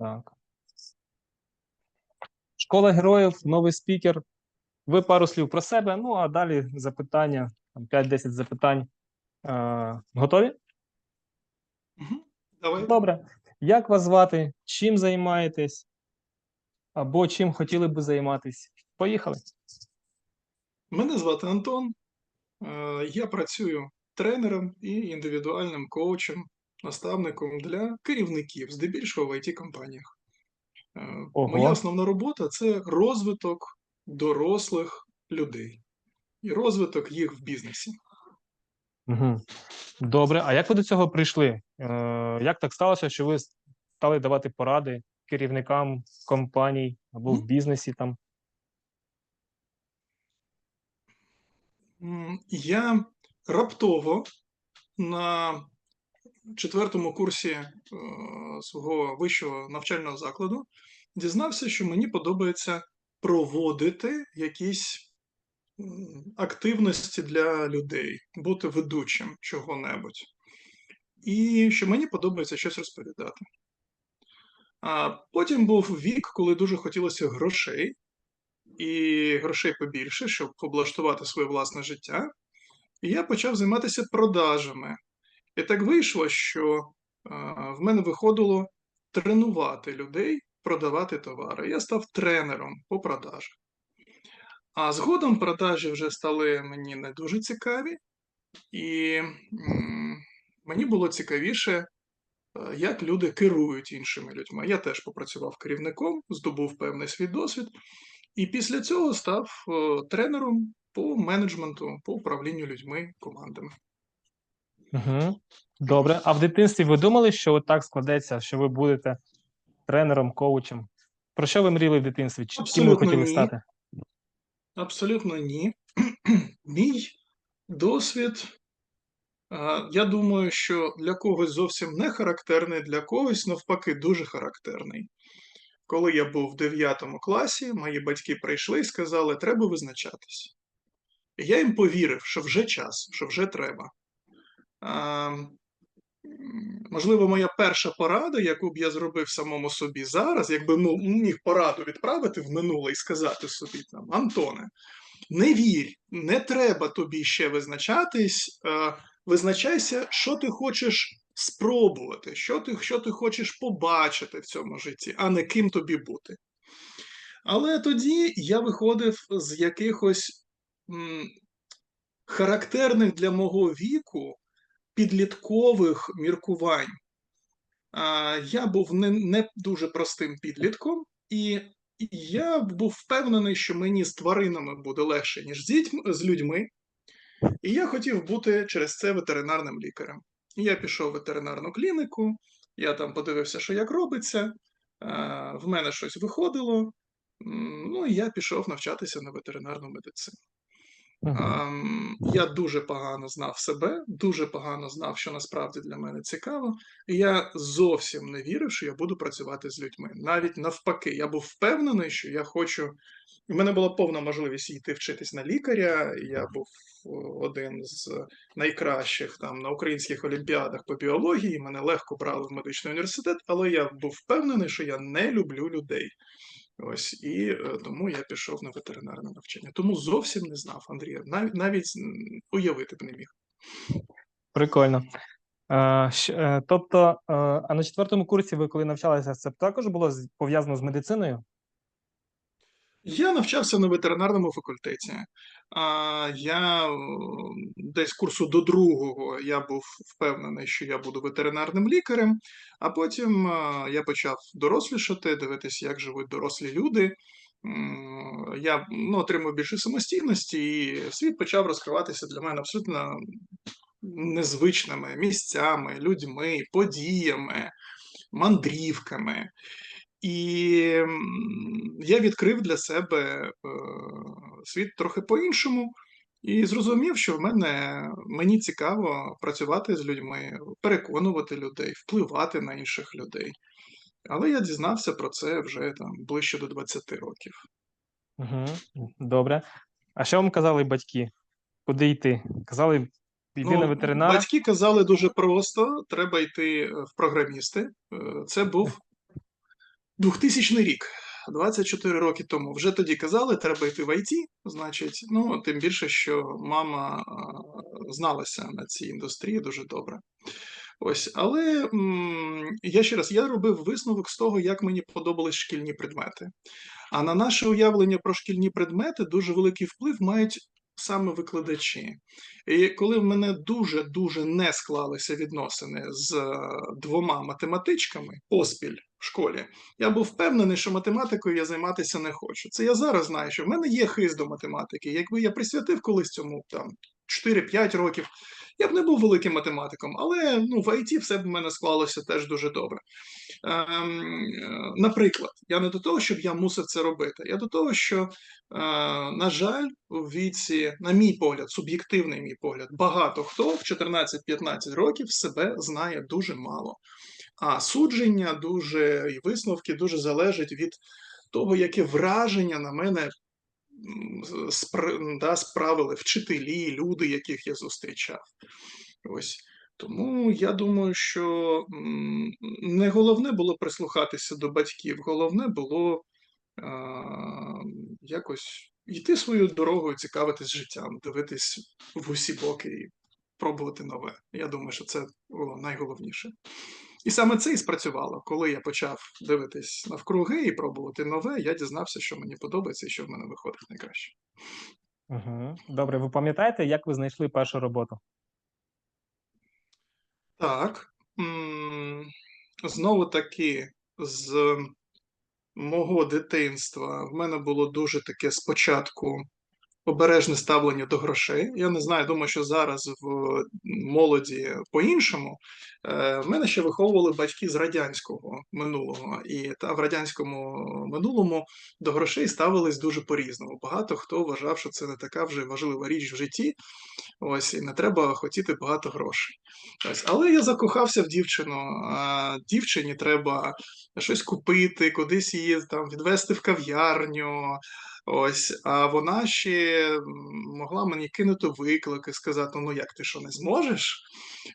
Так. Школа героїв, новий спікер. Ви пару слів про себе, ну а далі запитання, 5-10 запитань. Е, готові? Давай. Добре. Як вас звати? Чим займаєтесь? Або чим хотіли би займатись? Поїхали. Мене звати Антон. Е, Я працюю тренером і індивідуальним коучем, наставником для керівників, здебільшого в it компаніях Ого. Моя основна робота це розвиток дорослих людей і розвиток їх в бізнесі. Угу. Добре. А як ви до цього прийшли? Е, як так сталося, що ви стали давати поради керівникам компаній або в бізнесі там? Я раптово на четвертому курсі е, свого вищого навчального закладу дізнався, що мені подобається проводити якісь активності для людей, бути ведучим чого-небудь. І що мені подобається щось розповідати. А потім був вік, коли дуже хотілося грошей, і грошей побільше, щоб облаштувати своє власне життя. І я почав займатися продажами. І так вийшло, що в мене виходило тренувати людей, продавати товари. Я став тренером по продажах. А згодом продажі вже стали мені не дуже цікаві, і мені було цікавіше, е, як люди керують іншими людьми. Я теж попрацював керівником, здобув певний свій досвід, і після цього став е, тренером по менеджменту, по управлінню людьми, командами. Угу. Добре. А в дитинстві ви думали, що от так складеться, що ви будете тренером, коучем? Про що ви мріяли в дитинстві? Чи- Ким ви хотіли ні. стати? Абсолютно ні. Мій досвід, я думаю, що для когось зовсім не характерний, для когось навпаки дуже характерний. Коли я був в 9 класі, мої батьки прийшли і сказали, треба визначатись. І я їм повірив, що вже час, що вже треба. А, м, Можливо, моя перша порада, яку б я зробив самому собі зараз, якби мо- міг пораду відправити в минуле і сказати собі там, Антоне, не вірь, не треба тобі ще визначатись, е, визначайся, що ти хочеш спробувати, що ти, що ти хочеш побачити в цьому житті, а не ким тобі бути. Але тоді я виходив з якихось м, характерних для мого віку підліткових міркувань. Я був не, не дуже простим підлітком, і я був впевнений, що мені з тваринами буде легше, ніж з дітьми, з людьми. І я хотів бути через це ветеринарним лікарем. Я пішов в ветеринарну клініку, я там подивився, що як робиться. В мене щось виходило. Ну і я пішов навчатися на ветеринарну медицину. Я дуже погано знав себе, дуже погано знав, що насправді для мене цікаво, і я зовсім не вірив, що я буду працювати з людьми. Навіть навпаки, я був впевнений, що я хочу. У мене була повна можливість йти вчитись на лікаря. Я був один з найкращих там на українських олімпіадах по біології. Мене легко брали в медичний університет, але я був впевнений, що я не люблю людей. Ось і е, тому я пішов на ветеринарне навчання. Тому зовсім не знав Андрія. Навіть навіть уявити б не міг. Прикольно. Е, е, тобто, а на четвертому курсі ви коли навчалися, це також було пов'язано з медициною? Я навчався на ветеринарному факультеті. А я десь курсу до другого я був впевнений, що я буду ветеринарним лікарем, а потім я почав дорослішати, дивитися, як живуть дорослі люди. Я ну, отримав більше самостійності, і світ почав розкриватися для мене абсолютно незвичними місцями, людьми, подіями, мандрівками. І я відкрив для себе е, світ трохи по-іншому і зрозумів, що в мене мені цікаво працювати з людьми, переконувати людей, впливати на інших людей. Але я дізнався про це вже там ближче до 20 років. Угу. Добре. А що вам казали батьки? Куди йти? Казали, на Ну, ветеринара? Батьки казали дуже просто: треба йти е, в програмісти. Е, Це був 2000 рік, 24 роки тому. Вже тоді казали, треба йти в ІТ, значить, ну, тим більше, що мама зналася на цій індустрії дуже добре. Ось, але м, я ще раз я робив висновок з того, як мені подобались шкільні предмети. А на наше уявлення про шкільні предмети дуже великий вплив мають саме викладачі. І коли в мене дуже-дуже не склалися відносини з е, двома математичками поспіль в школі, я був впевнений, що математикою я займатися не хочу. Це я зараз знаю, що в мене є хист до математики. Якби я присвятив колись цьому там 4-5 років, я б не був великим математиком, але ну, в ІТ все б в мене склалося теж дуже добре. Ем, е, наприклад, я не до того, щоб я мусив це робити. Я до того, що, е, на жаль, у віці, на мій погляд, суб'єктивний мій погляд, багато хто в 14-15 років себе знає дуже мало. А судження дуже і висновки дуже залежать від того, яке враження на мене да, справили вчителі, люди, яких я зустрічав. Ось. Тому я думаю, що не головне було прислухатися до батьків, головне було а, якось йти свою дорогою, цікавитись життям, дивитись в усі боки і пробувати нове. Я думаю, що це було найголовніше. І саме це і спрацювало. Коли я почав дивитись навкруги і пробувати нове, я дізнався, що мені подобається і що в мене виходить найкраще. Угу. Добре, ви пам'ятаєте, як ви знайшли першу роботу? Так, знову таки, з мого дитинства в мене було дуже таке спочатку обережне ставлення до грошей. Я не знаю, думаю, що зараз в молоді по-іншому. Е, В мене ще виховували батьки з радянського минулого, і та в радянському минулому до грошей ставились дуже по-різному. Багато хто вважав, що це не така вже важлива річ в житті. Ось і не треба хотіти багато грошей. Ось, але я закохався в дівчину. А дівчині треба щось купити, кудись її там відвести в кав'ярню. Ось, а вона ще могла мені кинути виклик і сказати: ну як ти що не зможеш?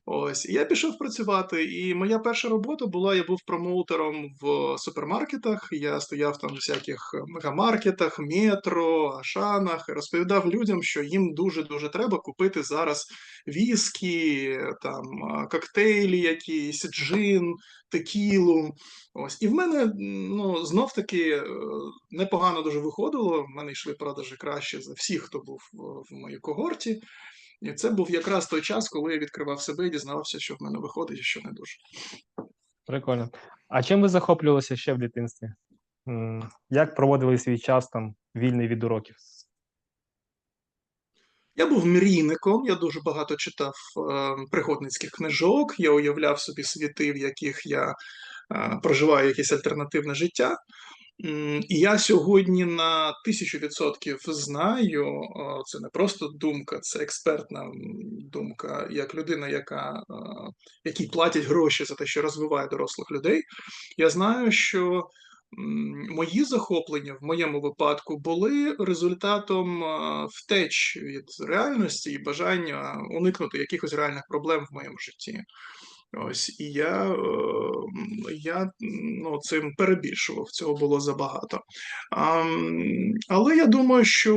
Ось, і я пішов працювати. І моя перша робота була: я був промоутером в супермаркетах. Я стояв там в всяких мегамаркетах, метро, ашанах і розповідав людям, що їм дуже дуже треба купити зараз віскі, там коктейлі, якісь джин, текілу. Ось і в мене ну знов таки е, непогано дуже виходило. В мене йшли продажі краще за всіх, хто був в, моїй когорті. І це був якраз той час, коли я відкривав себе і дізнавався, що в мене виходить, і що не дуже. Прикольно. А чим ви захоплювалися ще в дитинстві? Як проводили свій час там вільний від уроків? Я був мрійником, я дуже багато читав е, пригодницьких книжок, я уявляв собі світи, в яких я е, проживаю якесь альтернативне життя. І я сьогодні на тисячу відсотків знаю, це не просто думка, це експертна думка, як людина, яка, е, якій платять гроші за те, що розвиває дорослих людей. Я знаю, що мої захоплення в моєму випадку були результатом е, втеч від реальності і бажання уникнути якихось реальних проблем в моєму житті. Ось і я, е, я ну, цим перебільшував, цього було забагато. А, але я думаю, що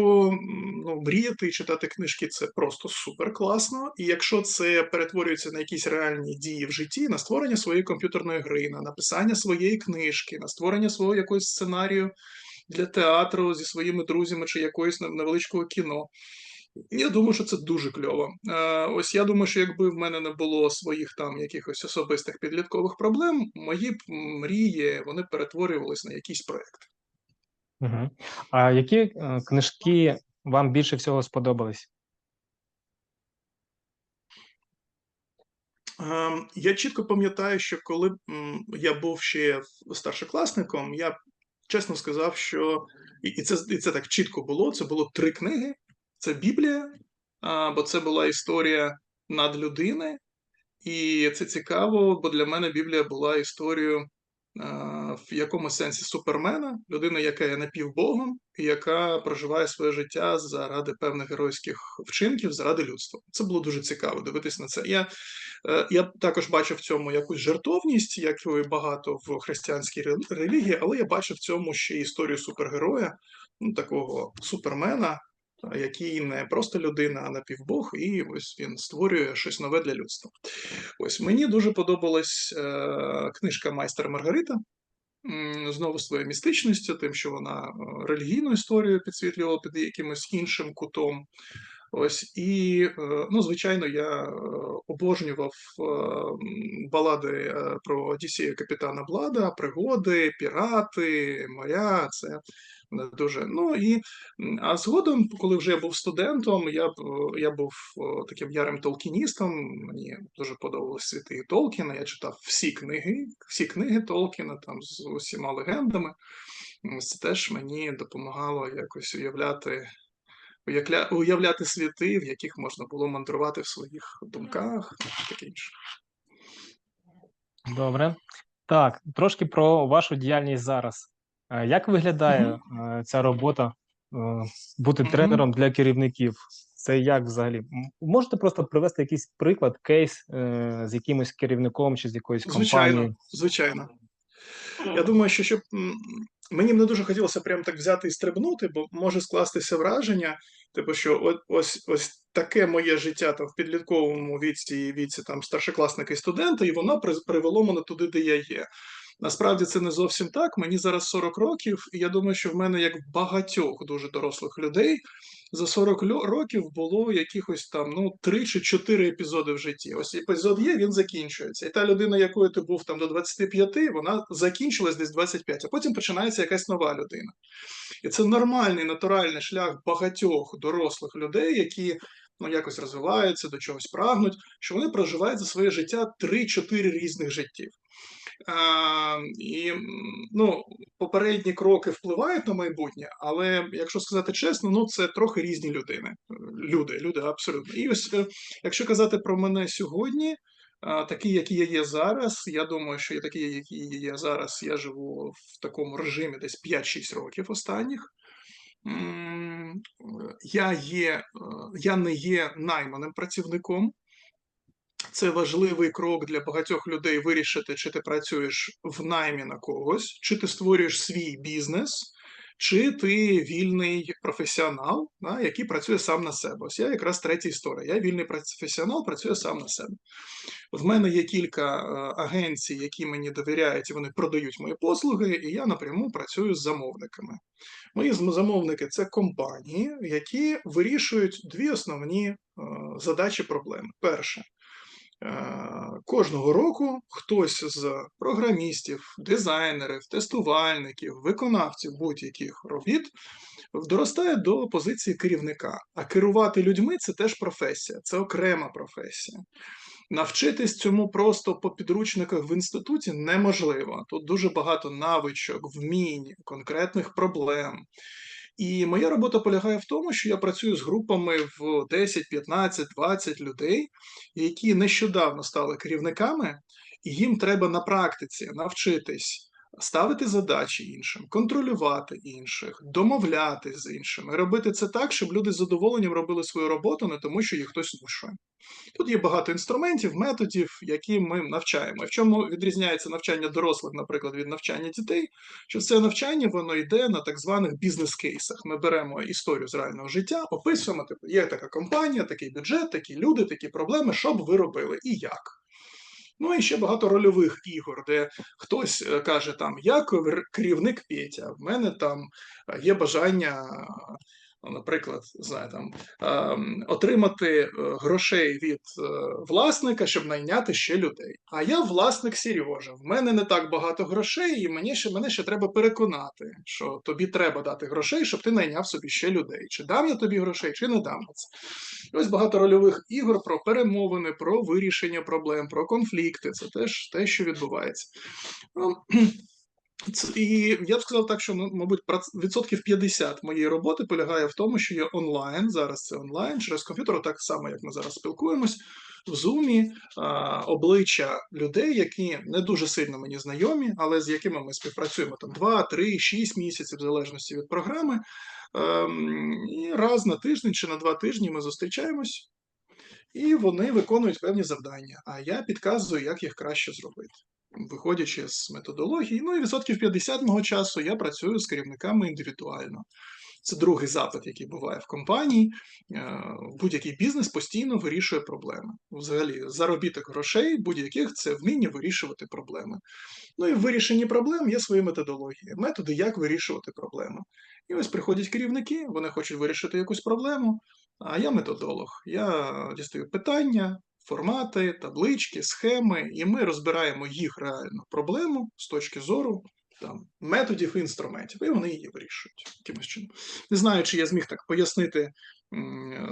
ну, мріяти і читати книжки це просто супер класно. І якщо це перетворюється на якісь реальні дії в житті, на створення своєї комп'ютерної гри, на написання своєї книжки, на створення свого якогось сценарію для театру зі своїми друзями чи якоїсь невеличкого кіно. Я думаю, що це дуже кльово. Е, ось я думаю, що якби в мене не було своїх там якихось особистих підліткових проблем, мої б мрії вони перетворювались на якийсь проект. Угу. А які е, книжки вам більше всього сподобались? Ем, Я чітко пам'ятаю, що коли я був ще старшокласником, я чесно сказав, що і це, і це так чітко було. Це було три книги: це Біблія, бо це була історія надлюдини, і це цікаво, бо для мене Біблія була історією в якомусь сенсі супермена, людина, яка є напівбогом, і яка проживає своє життя заради певних геройських вчинків, заради людства. Це було дуже цікаво дивитись на це. Я, е, я також бачив в цьому якусь жертовність, як і багато в християнській рел- релігії, але я бачив в цьому ще історію супергероя, ну, такого супермена, який не просто людина, а напівбог, і ось він створює щось нове для людства. Ось мені дуже подобалась е, книжка Майстер Маргарита. Знову своєю містичністю, тим, що вона е, релігійну історію підсвітлювала під якимось іншим кутом. Ось і е, ну, звичайно, я обожнював балади про Одіссея Капітана Блада, пригоди, пірати, моря. Це дуже. Ну і а згодом, коли вже я був студентом, я е, я був е, таким ярим толкіністом. Мені дуже подобалися світи Толкіна. Я читав всі книги, всі книги Толкіна там з усіма легендами. Це теж мені допомагало якось уявляти уявляти світи, в яких можна було мандрувати в своїх думках, таке інше. Добре. Так, трошки про вашу діяльність зараз. Як виглядає е, ця робота е, бути тренером для керівників? Це як взагалі? М- Можете просто привести якийсь приклад, кейс е, з якимось керівником чи з якоюсь Звичайно, компанією? звичайно. Я думаю, що щоб м, мені б не дуже хотілося прям так взяти і стрибнути, бо може скластися враження, типу, що ось ось таке моє життя там в підлітковому віці і віці там старшокласника і студента, і воно при- привело мене туди, де я є. Насправді це не зовсім так. Мені зараз 40 років, і я думаю, що в мене, як в багатьох дуже дорослих людей, за 40 років було якихось там ну 3 чи 4 епізоди в житті. Ось епізод є, він закінчується. І та людина, якою ти був там до 25, вона закінчилась десь 25, а потім починається якась нова людина. І це нормальний натуральний шлях багатьох дорослих людей, які ну якось розвиваються, до чогось прагнуть, що вони проживають за своє життя 3-4 різних життів. І ну, попередні кроки впливають на майбутнє, але якщо сказати чесно, ну це трохи різні людини. Люди, люди абсолютно. І ось е, якщо казати про мене сьогодні, такий, який я є зараз, я думаю, що я такий, який я є зараз, я живу в такому режимі десь 5-6 років останніх. Я є, е, я не є найманим працівником. Це важливий крок для багатьох людей вирішити, чи ти працюєш в наймі на когось, чи ти створюєш свій бізнес, чи ти вільний професіонал, да, який працює сам на себе. Ось я якраз третя історія. Я вільний професіонал, працюю сам на себе. В мене є кілька е, агенцій, які мені довіряють, і вони продають мої послуги, і я напряму працюю з замовниками. Мої замовники це компанії, які вирішують дві основні е, задачі проблеми. Перше. Е, Кожного року хтось з програмістів, дизайнерів, тестувальників, виконавців будь-яких робіт доростає до позиції керівника. А керувати людьми це теж професія, це окрема професія. Навчитись цьому просто по підручниках в інституті неможливо. Тут дуже багато навичок, вмінь, конкретних проблем. І моя робота полягає в тому, що я працюю з групами в 10, 15, 20 людей, які нещодавно стали керівниками, і їм треба на практиці навчитись ставити задачі іншим, контролювати інших, домовлятись з іншими, робити це так, щоб люди з задоволенням робили свою роботу, не тому, що їх хтось змушує. Тут є багато інструментів, методів, які ми навчаємо. В чому відрізняється навчання дорослих, наприклад, від навчання дітей? Що це навчання воно йде на так званих бізнес-кейсах. Ми беремо історію з реального життя, описуємо, типу, є така компанія, такий бюджет, такі люди, такі проблеми, що б ви робили і як. Ну і ще багато рольових ігор, де хтось е, каже там: я керівник Петя, в мене там е, є бажання, наприклад, знаю, там, ем, отримати е, грошей від е, власника, щоб найняти ще людей. А я власник Сережа. В мене не так багато грошей, і мені ще мене ще треба переконати, що тобі треба дати грошей, щоб ти найняв собі ще людей. Чи дам я тобі грошей, чи не дам це. Ось багато рольових ігор про перемовини, про вирішення проблем, про конфлікти. Це теж те, що відбувається. І я б сказав так, що, ну, мабуть, відсотків 50 моєї роботи полягає в тому, що я онлайн, зараз це онлайн, через комп'ютер, так само, як ми зараз спілкуємось, в а, обличчя людей, які не дуже сильно мені знайомі, але з якими ми співпрацюємо там 2, 3, 6 місяців, в залежності від програми. Ем, і раз на тиждень чи на 2 тижні ми зустрічаємось, і вони виконують певні завдання, а я підказую, як їх краще зробити, виходячи з методології. Ну і відсотків 50 мого часу я працюю з керівниками індивідуально. Це другий запит, який буває в компанії. Е, Будь-який бізнес постійно вирішує проблеми. Взагалі, заробіток грошей будь-яких це вміння вирішувати проблеми. Ну і в вирішенні проблем є свої методології, методи, як вирішувати проблеми. І ось приходять керівники, вони хочуть вирішити якусь проблему, а я методолог. Я дістаю питання, формати, таблички, схеми, і ми розбираємо їх реальну проблему з точки зору там, методів і інструментів, і вони її вирішують якимось чином. Не знаю, чи я зміг так пояснити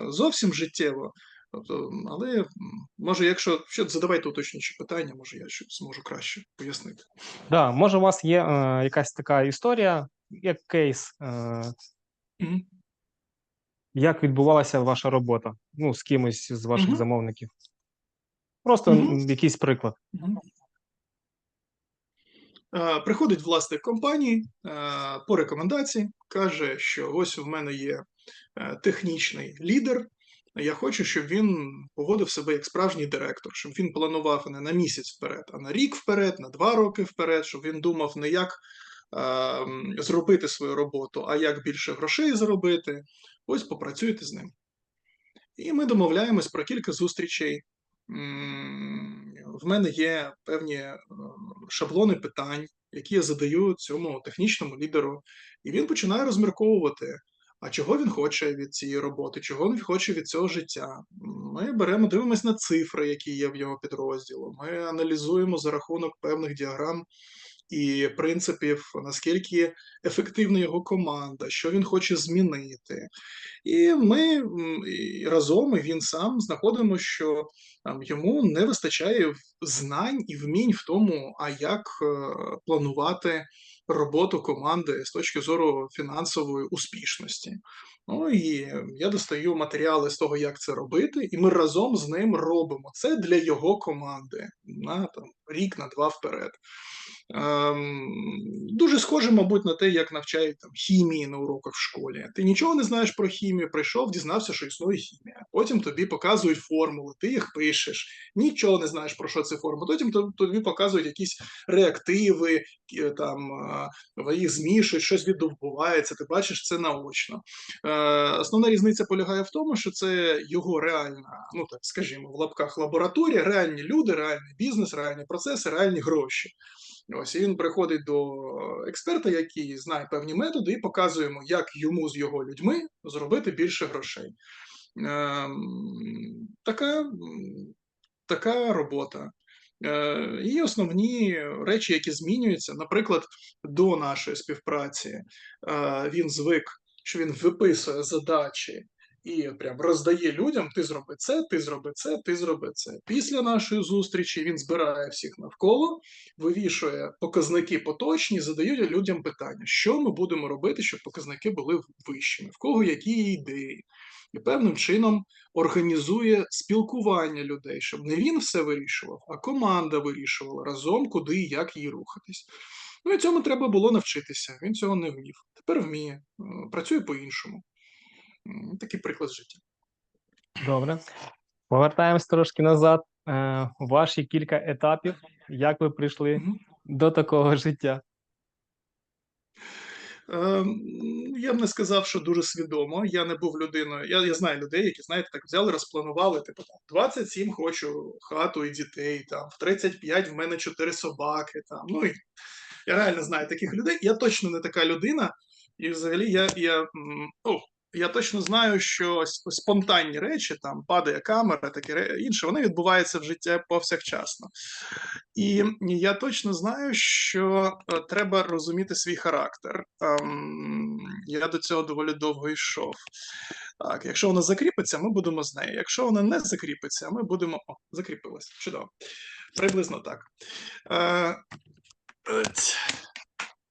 зовсім життєво, тобто, але може, якщо ще задавайте уточнюючі питання, може я щось зможу краще пояснити. Да, може, у вас є е, якась така історія, як кейс, е, Мгм. як відбувалася ваша робота? Ну, з кимось з ваших Мгм. замовників. Просто Мгм. якийсь приклад. Е, Приходить власник компанії е, по рекомендації, каже, що ось в мене є е, технічний лідер. Я хочу, щоб він поводив себе як справжній директор, щоб він планував не на місяць вперед, а на рік вперед, на два роки вперед, щоб він думав не як е, м, зробити свою роботу, а як більше грошей заробити. Ось попрацюйте з ним. І ми домовляємось про кілька зустрічей. В мене є певні е, шаблони питань, які я задаю цьому технічному лідеру, і він починає розмірковувати, а чого він хоче від цієї роботи, чого він хоче від цього життя. Ми беремо, дивимося на цифри, які є в його підрозділу. Ми аналізуємо за рахунок певних діаграм і принципів, наскільки ефективна його команда, що він хоче змінити. І ми і разом, і він сам знаходимо, що там, йому не вистачає знань і вмінь в тому, а як е, планувати роботу команди з точки зору фінансової успішності. Ну і я достаю матеріали з того, як це робити, і ми разом з ним робимо це для його команди на там, рік, на два вперед. Ем, дуже схоже, мабуть, на те, як навчають там хімії на уроках в школі. Ти нічого не знаєш про хімію, прийшов, дізнався, що існує хімія. Потім тобі показують формули, ти їх пишеш. Нічого не знаєш про що це формула. Потім тобі показують якісь реактиви, там їх змішують, щось відбувається. Ти бачиш це наочно. Е, Основна різниця полягає в тому, що це його реальна, ну так скажімо, в лапках лабораторія, реальні люди, реальний бізнес, реальні процеси, реальні гроші. Ось і він приходить до експерта, який знає певні методи, і показує йому, як йому з його людьми зробити більше грошей. Ем, така, така робота. Е, І основні речі, які змінюються, наприклад, до нашої співпраці е, він звик, що він виписує задачі і прям роздає людям: ти зроби це, ти зроби це, ти зроби це. Після нашої зустрічі він збирає всіх навколо, вивішує показники поточні, задає людям питання, що ми будемо робити, щоб показники були вищими, в кого які ідеї. І певним чином організує спілкування людей, щоб не він все вирішував, а команда вирішувала разом, куди і як їй рухатись. Ну і цьому треба було навчитися. Він цього не вмів. Тепер вміє, працює по-іншому. Такий приклад життя. Добре. Повертаємось трошки назад. Е, ваші кілька етапів, як ви прийшли Мгм. до такого життя? Ем, Я б не сказав, що дуже свідомо. Я не був людиною. Я, я знаю людей, які, знаєте, так взяли, розпланували, типу, 27 хочу хату і дітей, там, в 35 в мене 4 собаки. Там. Ну, і я реально знаю таких людей. Я точно не така людина. І взагалі я, я, ну, я точно знаю, що спонтанні речі, там падає камера, таке інше, вони відбуваються в житті повсякчасно. І я точно знаю, що е, треба розуміти свій характер. Ем, я до цього доволі довго йшов. Так, якщо вона закріпиться, ми будемо з нею. Якщо вона не закріпиться, ми будемо. О, закріпилась. Чудово. Приблизно так. Е,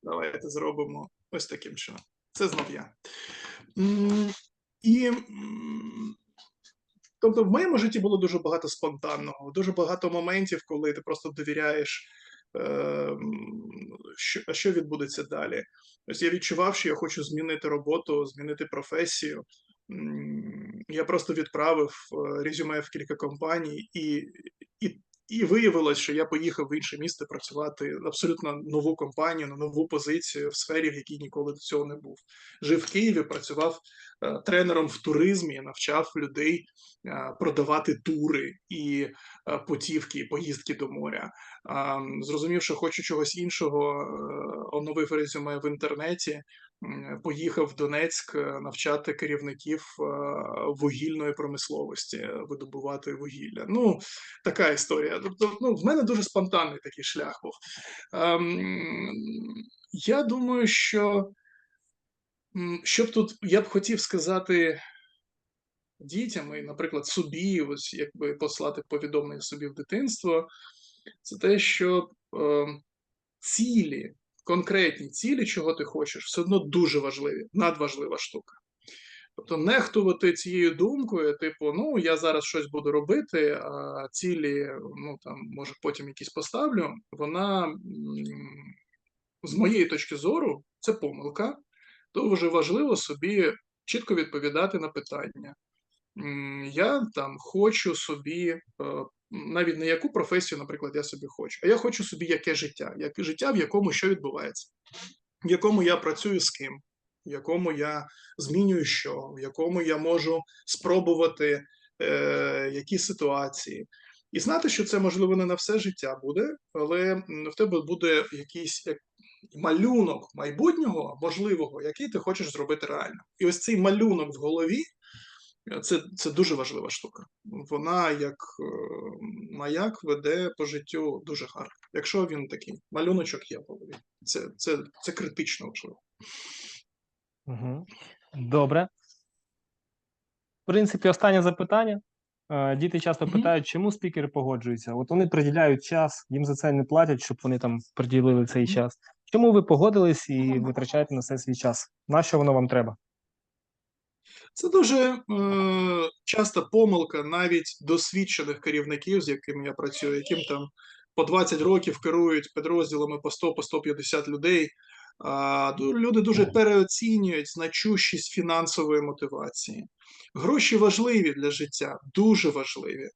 давайте зробимо ось таким чином. Це знов я. І тобто в моєму житті було дуже багато спонтанного, дуже багато моментів, коли ти просто довіряєш, е, що, що відбудеться далі. Ось я відчував, що я хочу змінити роботу, змінити професію. Я просто відправив е, резюме в кілька компаній, і, і, виявилось, що я поїхав в інше місто працювати на абсолютно нову компанію, на нову позицію в сфері, в якій ніколи до цього не був. Жив в Києві, працював е, тренером в туризмі, навчав людей е, продавати тури і е, путівки, і поїздки до моря. М, Зрозумів, що хочу чогось іншого, е, оновив резюме в інтернеті, поїхав в Донецьк е, навчати керівників е, вугільної промисловості, е, видобувати вугілля. Ну, така історія. Тобто, ну, в мене дуже спонтанний такий шлях був. Ем, Я думаю, що м, що б тут я б хотів сказати дітям, і, наприклад, собі, ось якби послати повідомлення собі в дитинство, це те, що е, цілі, конкретні цілі, чого ти хочеш, все одно дуже важливі, надважлива штука. Тобто нехтувати цією думкою, типу, ну я зараз щось буду робити, а цілі, ну там, може, потім якісь поставлю, вона з моєї точки зору, це помилка. Дуже важливо собі чітко відповідати на питання. Я там хочу собі е, навіть не яку професію, наприклад, я собі хочу, а я хочу собі яке життя, яке життя, в якому що відбувається, в якому я працюю з ким, в якому я змінюю що, в якому я можу спробувати е, які ситуації. І знати, що це можливо не на все життя буде, але в тебе буде якийсь як малюнок майбутнього можливого, який ти хочеш зробити реально. І ось цей малюнок в голові це, це дуже важлива штука. Вона як е, маяк веде по життю дуже гарно. Якщо він такий малюночок є в голові, це, це, це критично важливо. Угу. Добре. В принципі, останнє запитання. Е, Діти часто питають, чому спікери погоджуються. От вони приділяють час, їм за це не платять, щоб вони там приділили цей час. Чому ви погодились і витрачаєте на це свій час? На що воно вам треба? Це дуже е, часта помилка навіть досвідчених керівників, з якими я працюю, яким там по 20 років керують підрозділами по 100 по 150 людей. А, люди дуже переоцінюють значущість фінансової мотивації. Гроші важливі для життя, дуже важливі,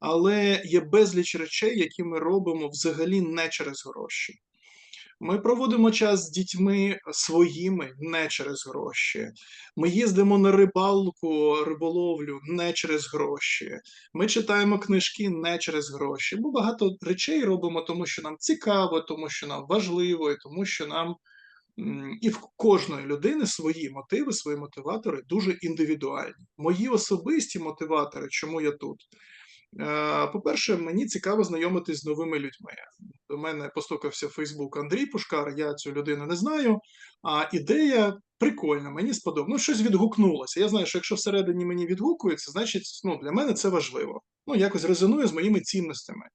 але є безліч речей, які ми робимо взагалі не через гроші. Ми проводимо час з дітьми своїми не через гроші. Ми їздимо на рибалку, риболовлю не через гроші. Ми читаємо книжки не через гроші. Ми багато речей робимо, тому що нам цікаво, тому що нам важливо, і тому що нам і в кожної людини свої мотиви, свої мотиватори дуже індивідуальні. Мої особисті мотиватори, чому я тут. Е, По-перше, мені цікаво знайомитись з новими людьми. До мене постукався Фейсбук Андрій Пушкар, я цю людину не знаю. А ідея прикольна, мені сподобалося. Ну, щось відгукнулося. Я знаю, що якщо всередині мені відгукується, значить ну, для мене це важливо. Ну, якось резонує з моїми цінностями.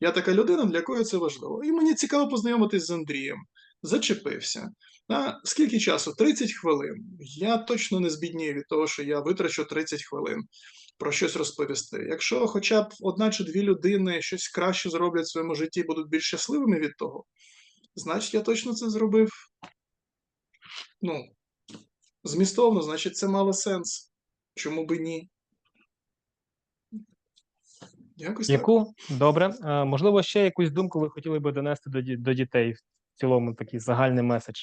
Я така людина, для якої це важливо. І мені цікаво познайомитись з Андрієм. Зачепився. А, скільки часу? 30 хвилин. Я точно не збіднію від того, що я витрачу 30 хвилин про щось розповісти. Якщо хоча б одна чи дві людини щось краще зроблять в своєму житті, будуть більш щасливими від того, значить я точно це зробив. Ну, змістовно, значить, це мало сенс. Чому би ні? Якось так. Добре. Е, Можливо, ще якусь думку ви хотіли би донести до, до дітей в цілому такий загальний меседж.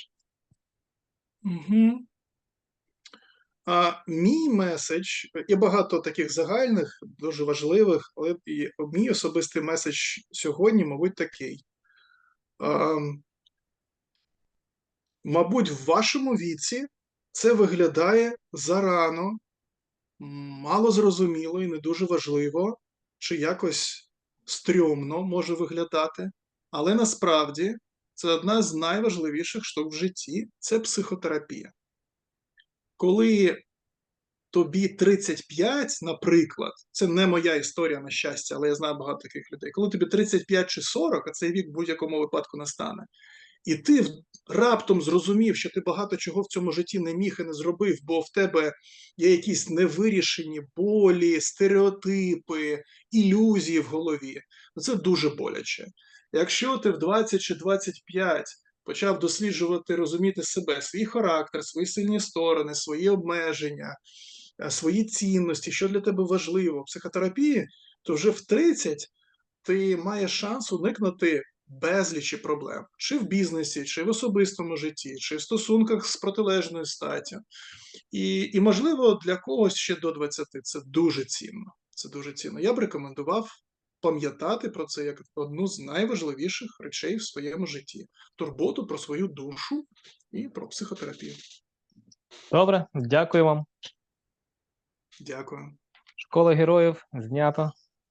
Угу. А мій меседж, є багато таких загальних, дуже важливих, але і мій особистий меседж сьогодні, мабуть, такий. А, мабуть, в вашому віці це виглядає зарано, мало зрозуміло і не дуже важливо, чи якось стрьомно може виглядати, але насправді це одна з найважливіших штук в житті це психотерапія. Коли тобі 35, наприклад, це не моя історія на щастя, але я знаю багато таких людей. Коли тобі 35 чи 40, а цей вік в будь-якому випадку настане, і ти раптом зрозумів, що ти багато чого в цьому житті не міг і не зробив, бо в тебе є якісь невирішені болі, стереотипи, ілюзії в голові, це дуже боляче. Якщо ти в 20 чи 25 почав досліджувати, розуміти себе, свій характер, свої сильні сторони, свої обмеження, е, свої цінності, що для тебе важливо в психотерапії, то вже в 30 ти маєш шанс уникнути безлічі проблем, чи в бізнесі, чи в особистому житті, чи в стосунках з протилежною статтю. І, і можливо, для когось ще до 20 це дуже цінно. Це дуже цінно. Я б рекомендував пам'ятати про це як одну з найважливіших речей в своєму житті: турботу про свою душу і про психотерапію. Добре, дякую вам. Дякую. Школа героїв знято.